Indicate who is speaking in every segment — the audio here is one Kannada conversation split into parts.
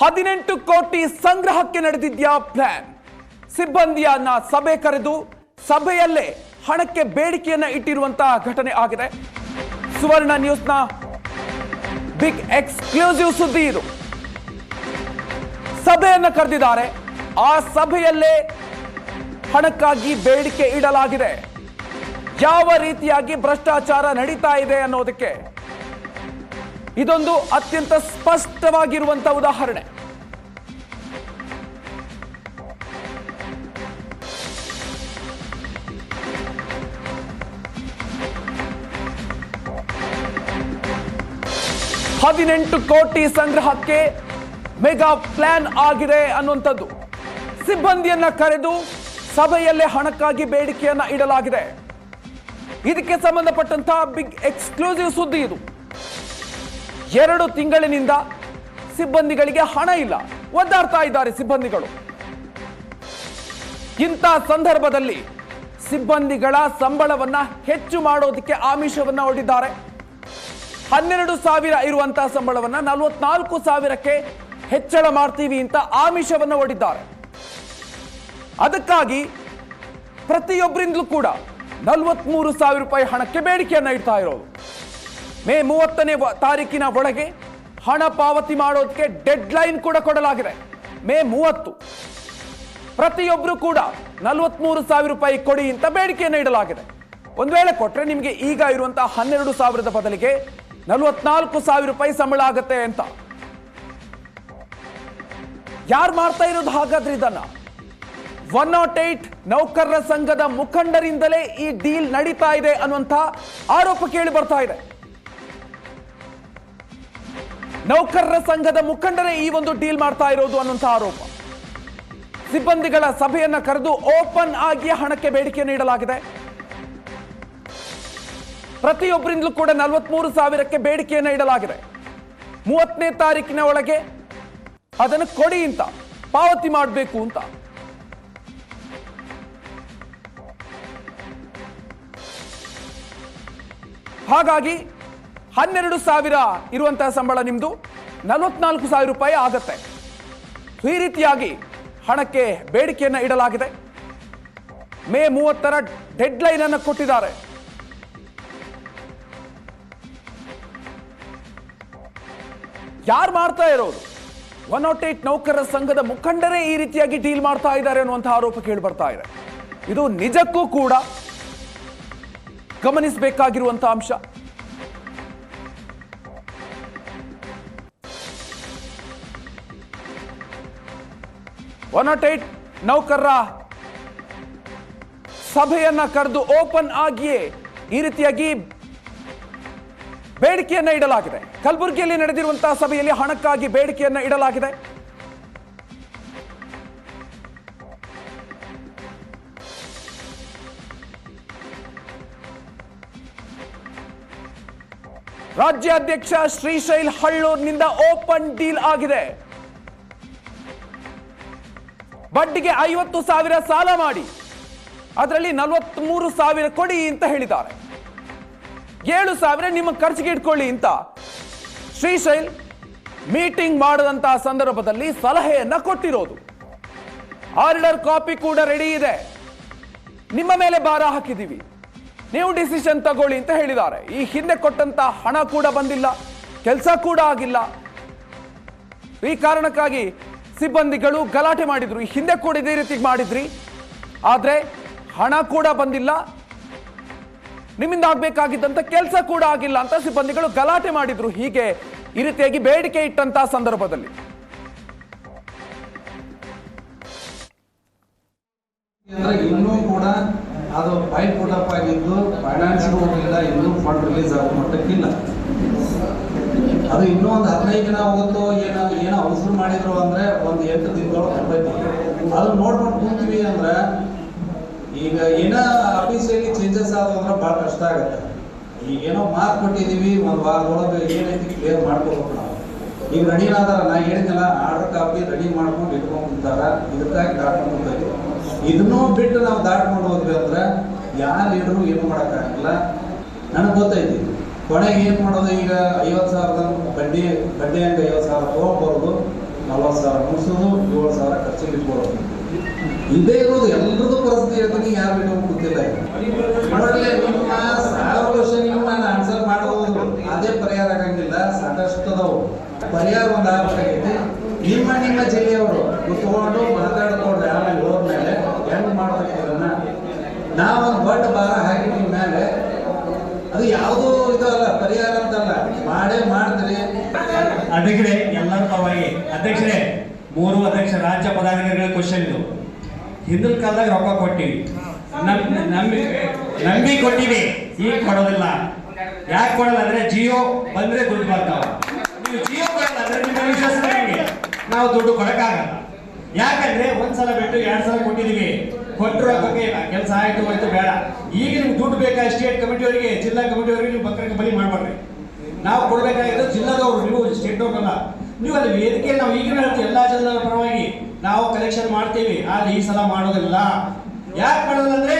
Speaker 1: ಹದಿನೆಂಟು ಕೋಟಿ ಸಂಗ್ರಹಕ್ಕೆ ನಡೆದಿದ್ಯಾ ಪ್ಲಾನ್ ಸಿಬ್ಬಂದಿಯನ್ನ ಸಭೆ ಕರೆದು ಸಭೆಯಲ್ಲೇ ಹಣಕ್ಕೆ ಬೇಡಿಕೆಯನ್ನ ಇಟ್ಟಿರುವಂತಹ ಘಟನೆ ಆಗಿದೆ. ಸುವರ್ಣ ನ್ಯೂಸ್ನ ಬಿಗ್ ಎಕ್ಸ್ಕ್ಲೂಸಿವ್ ಸುದ್ದಿ ಇದು. ಸಭೆಯನ್ನ ಕರೆದಿದ್ದಾರೆ. ಆ ಸಭೆಯಲ್ಲೇ ಹಣಕ್ಕಾಗಿ ಬೇಡಿಕೆ ಇಡಲಾಗಿದೆ. ಯಾವ ರೀತಿಯಾಗಿ ಭ್ರಷ್ಟಾಚಾರ ನಡೀತಾ ಇದೆ ಅನ್ನೋದಕ್ಕೆ ಇದೊಂದು ಅತ್ಯಂತ ಸ್ಪಷ್ಟವಾಗಿರುವಂತಹ ಉದಾಹರಣೆ. ಹದಿನೆಂಟು ಕೋಟಿ ಸಂಗ್ರಹಕ್ಕೆ ಮೆಗಾ ಪ್ಲಾನ್ ಆಗಿದೆ ಅನ್ನುವಂಥದ್ದು. ಸಿಬ್ಬಂದಿಯನ್ನ ಕರೆದು ಸಭೆಯಲ್ಲೇ ಹಣಕ್ಕಾಗಿ ಬೇಡಿಕೆಯನ್ನ ಇಡಲಾಗಿದೆ. ಇದಕ್ಕೆ ಸಂಬಂಧಪಟ್ಟಂತಹ ಬಿಗ್ ಎಕ್ಸ್ಕ್ಲೂಸಿವ್ ಸುದ್ದಿ ಇದು. ಎರಡು ತಿಂಗಳಿನಿಂದ ಸಿಬ್ಬಂದಿಗಳಿಗೆ ಹಣ ಇಲ್ಲ. ಒದ್ದಾಡ್ತಾ ಇದ್ದಾರೆ ಸಿಬ್ಬಂದಿಗಳು. ಇಂಥ ಸಂದರ್ಭದಲ್ಲಿ ಸಿಬ್ಬಂದಿಗಳ ಸಂಬಳವನ್ನ ಹೆಚ್ಚು ಮಾಡೋದಕ್ಕೆ ಆಮಿಷವನ್ನ ಒಡ್ಡಿದ್ದಾರೆ. ಹನ್ನೆರಡು ಸಾವಿರ ಇರುವಂತಹ ಸಂಬಳವನ್ನ ನಲವತ್ನಾಲ್ಕು ಸಾವಿರಕ್ಕೆ ಹೆಚ್ಚಳ ಮಾಡ್ತೀವಿ ಅಂತ ಆಮಿಷವನ್ನ ಒಡ್ಡಿದ್ದಾರೆ. ಅದಕ್ಕಾಗಿ ಪ್ರತಿಯೊಬ್ಬರಿಂದಲೂ ಕೂಡ ನಲವತ್ಮೂರು ಸಾವಿರ ರೂಪಾಯಿ ಹಣಕ್ಕೆ ಬೇಡಿಕೆಯನ್ನು ಇಡ್ತಾ ಇರೋದು ಮೇ ಮೂವತ್ತನೇ ತಾರೀಕಿನ ಒಳಗೆ ಹಣ ಪಾವತಿ ಮಾಡೋದಕ್ಕೆ ಡೆಡ್ ಲೈನ್ ಕೂಡ ಕೊಡಲಾಗಿದೆ. ಮೇ ಮೂವತ್ತು. ಪ್ರತಿಯೊಬ್ಬರು ಕೂಡ ನಲವತ್ಮೂರು ಸಾವಿರ ರೂಪಾಯಿ ಕೊಡಿ ಅಂತ ಬೇಡಿಕೆಯನ್ನು ಇಡಲಾಗಿದೆ. ಒಂದು ವೇಳೆ ಕೊಟ್ಟರೆ ನಿಮಗೆ ಈಗ ಇರುವಂತಹ ಹನ್ನೆರಡು ಸಾವಿರದ ಬದಲಿಗೆ ನಲವತ್ನಾಲ್ಕು ಸಾವಿರ ರೂಪಾಯಿ ಸಂಬಳ ಆಗತ್ತೆ ಅಂತ. ಯಾರು ಮಾಡ್ತಾ ಇರೋದು ಹಾಗಾದ್ರೆ ಇದನ್ನ? ಒನ್ ನಾಟ್ ಏಟ್ ನೌಕರರ ಸಂಘದ ಮುಖಂಡರಿಂದಲೇ ಈ ಡೀಲ್ ನಡೀತಾ ಇದೆ ಅನ್ನುವಂಥ ಆರೋಪ ಕೇಳಿ ಬರ್ತಾ ಇದೆ. ನೌಕರರ ಸಂಘದ ಮುಖಂಡರೇ ಈ ಒಂದು ಡೀಲ್ ಮಾಡ್ತಾ ಇರೋದು ಅನ್ನುವಂಥ ಆರೋಪ. ಸಿಬ್ಬಂದಿಗಳ ಸಭೆಯನ್ನ ಕರೆದು ಓಪನ್ ಆಗಿ ಹಣಕ್ಕೆ ಬೇಡಿಕೆ ನೀಡಲಾಗಿದೆ. ಪ್ರತಿಯೊಬ್ಬರಿಂದಲೂ ಕೂಡ ನಲವತ್ಮೂರು ಸಾವಿರಕ್ಕೆ ಬೇಡಿಕೆಯನ್ನು ಇಡಲಾಗಿದೆ. ಮೂವತ್ತನೇ ತಾರೀಕಿನ ಒಳಗೆ ಅದನ್ನು ಕೊಡಿ ಅಂತ, ಪಾವತಿ ಮಾಡಬೇಕು ಅಂತ. ಹಾಗಾಗಿ ಹನ್ನೆರಡು ಸಾವಿರ ಇರುವಂತಹ ಸಂಬಳ ನಿಮ್ದು. ನಲವತ್ನಾಲ್ಕು ಸಾವಿರ ರೂಪಾಯಿ ಆಗತ್ತೆ. ಈ ರೀತಿಯಾಗಿ ಹಣಕ್ಕೆ ಬೇಡಿಕೆಯನ್ನ ಇಡಲಾಗಿದೆ. ಮೇ ಮೂವತ್ತರ ಡೆಡ್ ಲೈನ್ ಅನ್ನು ಕೊಟ್ಟಿದ್ದಾರೆ. ಯಾರು ಮಾಡ್ತಾ ಇರೋದು ಒನ್ ನಾಟ್ ಏಟ್ ನೌಕರರ ಸಂಘದ ಮುಖಂಡರೇ ಈ ರೀತಿಯಾಗಿ ಡೀಲ್ ಮಾಡ್ತಾ ಇದ್ದಾರೆ ಅನ್ನುವಂತಹ ಆರೋಪ ಕೇಳಿ ಬರ್ತಾ ಇದೆ. ಇದು ನಿಜಕ್ಕೂ ಕೂಡ ಗಮನಿಸಬೇಕಾಗಿರುವಂತಹ ಅಂಶ. ಒನ್ ನಾಟ್ ಏಟ್ ನೌಕರರ ಸಭೆಯನ್ನ ಕರೆದು ಓಪನ್ ಆಗಿಯೇ ಈ ರೀತಿಯಾಗಿ ಬೇಡಿಕೆಯನ್ನ ಇಡಲಾಗಿದೆ. ಕಲಬುರಗಿಯಲ್ಲಿ ನಡೆದಿರುವಂತಹ ಸಭೆಯಲ್ಲಿ ಹಣಕ್ಕಾಗಿ ಬೇಡಿಕೆಯನ್ನ ಇಡಲಾಗಿದೆ. ರಾಜ್ಯಾಧ್ಯಕ್ಷ ಶ್ರೀಶೈಲ್ ಹಳ್ಳೂರ್ನಿಂದ ಓಪನ್ ಡೀಲ್ ಆಗಿದೆ. ಬಡ್ಡಿಗೆ ಐವತ್ತು ಸಾವಿರ ಸಾಲ ಮಾಡಿ. ಅದರಲ್ಲಿ ನಲವತ್ಮೂರು ಸಾವಿರ ಕೊಡಿ ಅಂತ ಹೇಳಿದ್ದಾರೆ. ಏಳು ಸಾವಿರ ನಿಮ್ಮ ಖರ್ಚಿಗೆ ಇಟ್ಕೊಳ್ಳಿ ಅಂತ ಶ್ರೀಶೈಲ್ ಮೀಟಿಂಗ್ ಮಾಡದಂತಹ ಸಂದರ್ಭದಲ್ಲಿ ಸಲಹೆಯನ್ನ ಕೊಟ್ಟಿರೋದು. ಆರ್ಡರ್ ಕಾಪಿ ಕೂಡ ರೆಡಿ ಇದೆ. ನಿಮ್ಮ ಮೇಲೆ ಭಾರ ಹಾಕಿದ್ದೀವಿ. ನೀವು ಡಿಸಿಷನ್ ತಗೊಳ್ಳಿ ಅಂತ ಹೇಳಿದ್ದಾರೆ. ಈ ಹಿಂದೆ ಕೊಟ್ಟಂತ ಹಣ ಕೂಡ ಬಂದಿಲ್ಲ. ಕೆಲಸ ಕೂಡ ಆಗಿಲ್ಲ. ಈ ಕಾರಣಕ್ಕಾಗಿ ಸಿಬ್ಬಂದಿಗಳು ಗಲಾಟೆ ಮಾಡಿದ್ರು. ಹಿಂದೆ ಕೂಡ ಇದೇ ರೀತಿ ಮಾಡಿದ್ರಿ. ಆದ್ರೆ ಹಣ ಕೂಡ ಬಂದಿಲ್ಲ. ನಿಮ್ಮಿಂದ ಆಗ್ಬೇಕಾಗಿದ್ದಂತ ಕೆಲಸ ಕೂಡ ಆಗಿಲ್ಲ ಅಂತ ಸಿಬ್ಬಂದಿಗಳು ಗಲಾಟೆ ಮಾಡಿದ್ರು. ಹೀಗೆ ಈ ರೀತಿಯಾಗಿ ಬೇಡಿಕೆ ಇಟ್ಟಂತ ಸಂದರ್ಭದಲ್ಲಿ.
Speaker 2: ಇನ್ನೂ ಕೂಡ ಅದು ಪೈಪ್ ಆಗಿದ್ದು ಫೈನಾನ್ಸ್ ಹೋಗಲಿಲ್ಲ, ಇನ್ನೂ ಫಂಡ್ ರಿಲೀಸ್ ಆಗೋ ಮಟ್ಟಕ್ಕಿಲ್ಲ. ಅದು ಇನ್ನೂ ಒಂದು ಹದಿನೈದು ದಿನ ಹೋಗುತ್ತೋ ಏನೋ ಏನೋ ಔಷಧ ಮಾಡಿದ್ರು ಅಂದ್ರೆ ಒಂದು ಎಂಟು ದಿನದೊಳಗೆ ಬರ್ತೈತಿ ಅದು ನೋಡ್ಕೊಂಡು ಕೂತೀವಿ ಅಂದ್ರೆ ಈಗ ಏನ ಆಫೀಸಲ್ಲಿ ಚೇಂಜಸ್ ಆದವು ಅಂದ್ರೆ ಭಾಳ ಕಷ್ಟ ಆಗುತ್ತೆ. ಈಗ ಏನೋ ಮಾರ್ಕ್ ಕೊಟ್ಟಿದೀವಿ ಒಂದು ವಾರದೊಳಗೆ ಏನೈತಿ ಕ್ಲಿಯರ್ ಮಾಡ್ಕೋಬೇಕು ನಾವು. ಈಗ ರೆಡಿ ಆದಾರ ನಾ ಹೇಳಿದ್ನಲ್ಲ ಆರ್ಡರ್ ಕಾಪಿ ರೆಡಿ ಮಾಡ್ಕೊಂಡು ಇಟ್ಕೊಂಡು ಇದಕ್ಕಾಗಿ ದಾಟ್ಕೊಂಡು ಹೋಗ್ತೈತಿ ಇದನ್ನೂ ಬಿಟ್ಟು ನಾವು ದಾಟ್ಕೊಂಡು ಹೋದ್ವಿ ಅಂದ್ರೆ ಯಾರು ಲೀಡರು ಏನು ಮಾಡೋಕ್ಕಾಗಲ್ಲ. ನನಗೆ ಗೊತ್ತೈತಿ. ಕೊನೆಗೆ ಏನು ಮಾಡೋದು ಈಗ ಐವತ್ತು ಸಾವಿರದ ಬಡ್ಡಿ ಬಡ್ಡಿ ಹಂಗೆ ಐವತ್ತು ಸಾವಿರ ತೊಗೊಂಡ್ಬರೋದು ನಲ್ವತ್ತು ಸಾವಿರ ಮುಗಿಸೋದು, ಏಳು ಸಾವಿರ ಖರ್ಚಿಗೆ ಇಟ್ಕೊಳ್ಳೋದು. ಇದೇ ಇರೋದು ಎಲ್ರದ್ದು ಪರಿಸ್ಥಿತಿ ಹೇಳ್ತೀನಿ ಯಾರು ಬಿಟ್ಟು ಗೊತ್ತಿಲ್ಲ ನೋಡಲಿ ನಾನು ಆನ್ಸರ್ ಮಾಡೋದು. ಅದೇ ಪರಿಹಾರ ಆಗಂಗಿಲ್ಲ, ಸಾಕಷ್ಟು ಅದಾವು. ಪರಿಹಾರ ಒಂದು ಆಗ್ಬೇಕಾಗೈತಿ. ನಿಮ್ಮ ನಿಮ್ಮ ಜಿಲ್ಲೆಯವರು ಕುತ್ಕೊಂಡು ಮಾತಾಡ್ಕೊಂಡು ಆಮೇಲೆ ಹೋದ್ಮೇಲೆ ಹೆಂಗ್ ಮಾಡ್ಬೇಕು ಇದನ್ನ ನಾವೊಂದು ದೊಡ್ಡ ಭಾರ ನಿಮ್ಮ ಮೇಲೆ ಅದು ಯಾವುದೋ ಇದು
Speaker 3: ಅಧ್ಯಕ್ಷರೇ, ಎಲ್ಲರ ಪರವಾಗಿ. ಅಧ್ಯಕ್ಷರೇ, ಮೂರು ಅಧ್ಯಕ್ಷ ರಾಜ್ಯ ಪದಾಧಿಕಾರಿಗಳ ಕ್ವಶನ್ ಇದು. ಹಿಂದಿನ ಕಾಲದಾಗ ರೊಕ್ಕ ಕೊಟ್ಟಿವಿ. ನಂಬಿ ಕೊಟ್ಟಿವಿ. ಈಗ ಕೊಡೋದಿಲ್ಲ. ಯಾಕೆ ಕೊಡಲ್ಲ? ಅಂದ್ರೆ ಜಿಯೋ ಬಂದ್ರೆ ದುಡ್ಡು ಬರ್ತಾವ. ನೀವು ಜಿಯೋ ಕೊಡಲ್ಲ, ಅಂದ್ರೆ ನಾವು ದುಡ್ಡು ಕೊಡಕ್ಕಾಗಲ್ಲ. ಯಾಕಂದ್ರೆ ಒಂದ್ಸಲ ಬಿಟ್ಟು ಎರಡ್ ಸಲ ಕೊಟ್ಟಿದೀವಿ. ಕೊಟ್ಟರು ಬಗ್ಗೆ ಕೆಲಸ ಆಯ್ತು, ಹೋಯ್ತು, ಬೇಡ. ಈಗ ನಿಮ್ಗೆ ದುಡ್ಡು ಬೇಕಾ? ಸ್ಟೇಟ್ ಕಮಿಟಿಯವರಿಗೆ ಜಿಲ್ಲಾ ಕಮಿಟಿಯವರಿಗೆ ನೀವು ಬಕರಿಗೆ ಬಲಿ ಮಾಡ್ಬೇಡ್ರಿ. ನಾವು ಕೊಡಬೇಕಾಗಿರೋ ಜಿಲ್ಲಾದವರು ನೀವು ಸ್ಟೇಟ್ ಅವ್ರಲ್ಲ ನೀವು ಅಲ್ಲಿ ವೇದಿಕೆ ನಾವು ಈಗಿನ ಹೇಳ್ತೀವಿ ಎಲ್ಲ ಜಿಲ್ಲಾದ ಪರವಾಗಿ ನಾವು ಕಲೆಕ್ಷನ್ ಮಾಡ್ತೀವಿ. ಆದ್ರೆ ಈ ಸಲ ಮಾಡೋದಿಲ್ಲ. ಯಾಕೆ ಮಾಡೋದಿಲ್ಲ ಅಂದ್ರೆ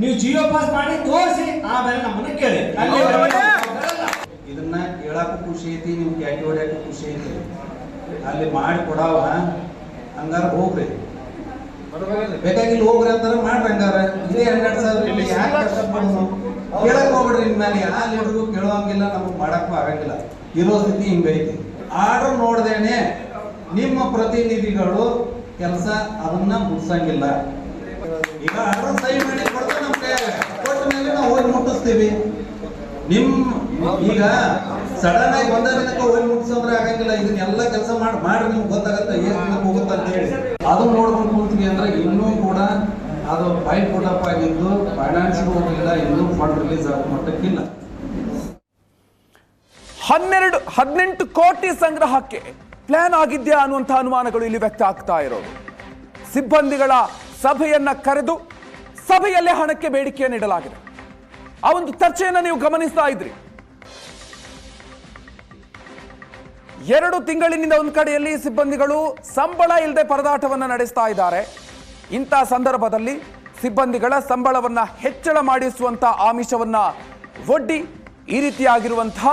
Speaker 3: ನೀವು ಜಿಯೋ ಪಾಸ್ ಮಾಡಿ ತೋರಿಸಿ ಆಮೇಲೆ ನಮ್ಮನ್ನ ಕೇಳಿ. ಅಲ್ಲಿ.
Speaker 2: ಇದನ್ನ ಕೇಳಕ್ಕೂ ಖುಷಿ ಐತಿ ನೀವು ಕ್ಯಾಟಿ ಹೊಡ್ಯಾಕು ಖುಷಿ ಐತಿ? ಅಲ್ಲಿ ಮಾಡಿ ಕೊಡಾವ ಹಂಗಾರ ಹೋಗ್ರಿ. ಬೇಕಾಗಿಲ್ಲ ಹೋಗ್ರಿ ಅಂತಾರ ಮಾಡ್ರಿ ಹಂಗಾರ. ಇದೇ ಹನ್ನೆರಡು ಸಾವಿರ ಯಾಕೆ ಕಷ್ಟಪಡೋದು ಕೇಳಕ್ ಹೋಗ್ಬಿಡ್ರಿ ನಾನು ಯಾವ ಕೇಳುವಂಗಿಲ್ಲ, ನಮಗೆ ಮಾಡಕ್ಕೂ ಆಗಂಗಿಲ್ಲ. ಇರೋ ಸ್ಥಿತಿ ಹಿಂಗೈತಿ ಆರ್ಡರ್ ನೋಡ್ದೇನೆ ನಿಮ್ಮ ಪ್ರತಿನಿಧಿಗಳು ಕೆಲಸ ಅದನ್ನ ಮುಗಿಸಂಗಿಲ್ಲ. ಈಗ ಆರ್ಡರ್ ಸಹಿ ಮಾಡಿ ಕೊಡ್ತಾ ನಮ್ಮ ಕೈಯಾಗ. ಕೊಟ್ಟ ಮೇಲೆ ನಾವು ಹೋಗಿ ಮುಟ್ಟಿಸ್ತೀವಿ. ನಿಮ್ ಈಗ ಸಡನ್ ಆಗಿ ಒಂದೇ ದಿನಕ್ಕೆ ಹೋಗಿ ಮುಟ್ಸಂದ್ರೆ ಆಗಂಗಿಲ್ಲ. ಇದನ್ನೆಲ್ಲ ಕೆಲಸ ಮಾಡಿ ಮಾಡಿ ನಿಮ್ಗೆ ಗೊತ್ತಾಗತ್ತೆ ದಿನಕ್ಕೆ ಹೋಗುತ್ತೆ ಅಂತ ಹೇಳಿ. ಅದು ನೋಡ್ಕೊಂಡು ಕೂತೀವಿ ಅಂದ್ರೆ ಇನ್ನೂ ಕೂಡ ಅದು ಫೈಲ್ ಪುಟಪ್ ಆಗಿದ್ದು ಫೈನಾನ್ಸ್ ಹೋಗಲಿಲ್ಲ, ಇನ್ನೂ ಫಂಡ್ ರಿಲೀಸ್ ಆಗೋ ಮಟ್ಟಕ್ಕಿಲ್ಲ.
Speaker 1: ಹನ್ನೆರಡು, ಹದಿನೆಂಟು ಕೋಟಿ ಸಂಗ್ರಹಕ್ಕೆ ಪ್ಲಾನ್ ಆಗಿದ್ಯಾ ಅನ್ನುವಂಥ ಅನುಮಾನಗಳು ಇಲ್ಲಿ ವ್ಯಕ್ತ ಆಗ್ತಾ ಇರೋದು. ಸಿಬ್ಬಂದಿಗಳ ಸಭೆಯನ್ನ ಕರೆದು ಸಭೆಯಲ್ಲೇ ಹಣಕ್ಕೆ ಬೇಡಿಕೆಯನ್ನು ಇಡಲಾಗಿದೆ ಆ ಒಂದು ಚರ್ಚೆಯನ್ನು ನೀವು ಗಮನಿಸ್ತಾ ಇದ್ರಿ. ಎರಡು ತಿಂಗಳಿನಿಂದ ಒಂದು ಕಡೆಯಲ್ಲಿ ಸಿಬ್ಬಂದಿಗಳು ಸಂಬಳ ಇಲ್ಲದೆ ಪರದಾಟವನ್ನ ನಡೆಸ್ತಾ ಇದ್ದಾರೆ. ಇಂಥ ಸಂದರ್ಭದಲ್ಲಿ ಸಿಬ್ಬಂದಿಗಳ ಸಂಬಳವನ್ನು ಹೆಚ್ಚಳ ಮಾಡಿಸುವಂಥ ಆಮಿಷವನ್ನು ಒಡ್ಡಿ ಈ ರೀತಿಯಾಗಿರುವಂತಹ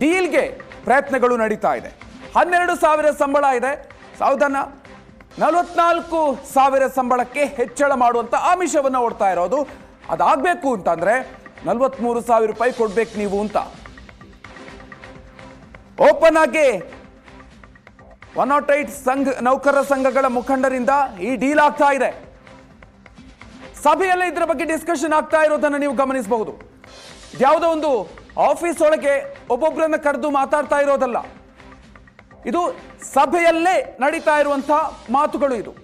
Speaker 1: ಡೀಲ್ಗೆ ಪ್ರಯತ್ನಗಳು ನಡೀತಾ ಇದೆ. ಹನ್ನೆರಡು ಸಾವಿರ ಸಂಬಳ ಇದೆ. ಸಾವಧಾನ ನಲವತ್ನಾಲ್ಕು ಸಾವಿರ ಸಂಬಳಕ್ಕೆ ಹೆಚ್ಚಳ ಮಾಡುವಂಥ ಆಮಿಷವನ್ನು ಓಡ್ತಾ ಇರೋದು. ಅದಾಗಬೇಕು ಅಂತಂದರೆ ನಲವತ್ಮೂರು ಸಾವಿರ ರೂಪಾಯಿ ಕೊಡ್ಬೇಕು ನೀವು ಅಂತ. ಓಪನ್ ಆಗಿ ಒನ್ ನಾಟ್ ಏಟ್ ಸಂಘ, ನೌಕರರ ಸಂಘಗಳ ಮುಖಂಡರಿಂದ ಈ ಡೀಲ್ ಆಗ್ತಾ ಇದೆ. ಸಭೆಯಲ್ಲೇ ಇದರ ಬಗ್ಗೆ ಡಿಸ್ಕಷನ್ ಆಗ್ತಾ ಇರೋದನ್ನು ನೀವು ಗಮನಿಸಬಹುದು. ಯಾವುದೋ ಒಂದು ಆಫೀಸ್ ಒಳಗೆ ಒಬ್ಬೊಬ್ಬರನ್ನ ಕರೆದು ಮಾತಾಡ್ತಾ ಇರೋದಲ್ಲ. ಇದು ಸಭೆಯಲ್ಲೇ ನಡೀತಾ ಇರುವಂತಹ ಮಾತುಗಳು ಇದು.